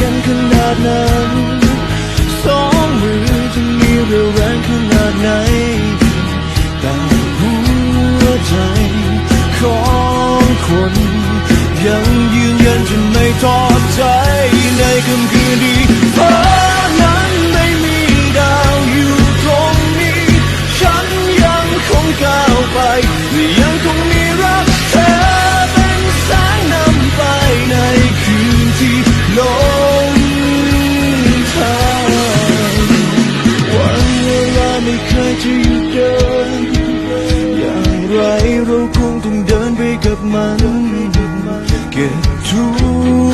กันขนาดนั้นสองมือจะมีเรี่ยวแรงขนาดไหน แต่หัวใจของคนยังยืนยันจนไม่ทอดใจในคำคืนดีับมัน เก็บทุ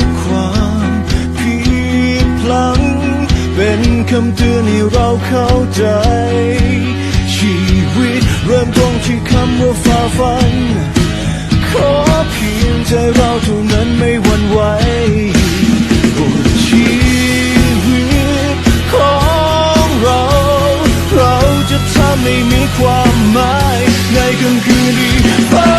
กความผิดพลัง เป็นคำเตือนให้เราเข้าใจ ชีวิตเริ่มต้นที่คำว่าฝ่าฟัน ขอเพียงใจเราเท่านั้นไม่หวั่นไหวบทชีวิตของเรา เราจะทำให้มีความหมายในค่ำคืนนี้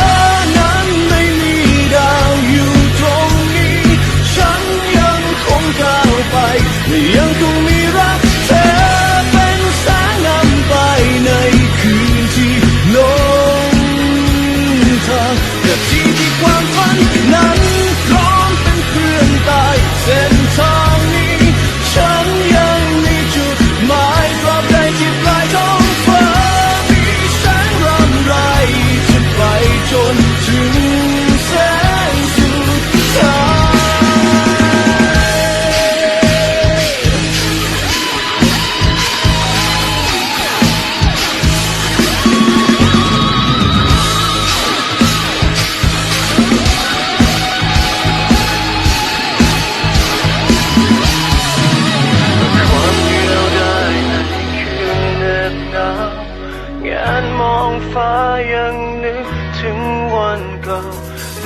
องฟ้ายังนึกถึงวันเก่า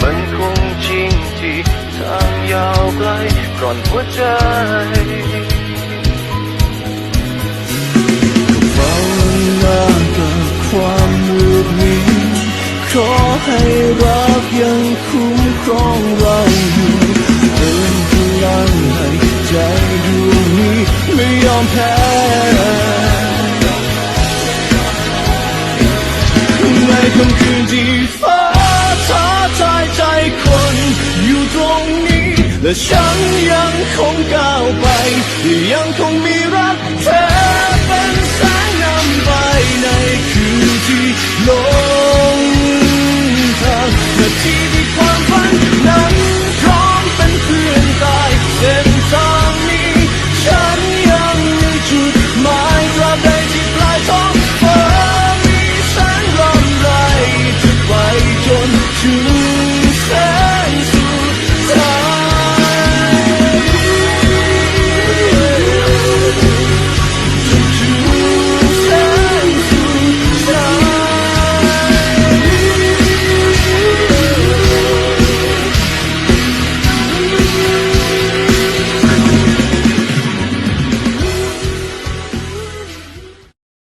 มันคงจริงที่ทางยาวไกลก่อนหัวใจเฝ้าหน้ากับความมืดมิดขอให้รักยังคุ้มครองเราอยู่เติมพลังให้ใจดวงนี้ไม่ยอมแพ้ ในค่ำคืนที่ฟ้าท้าทายใจคนอยู่ตรงนี้ และฉันยังคงก้าวไป ยังคงมี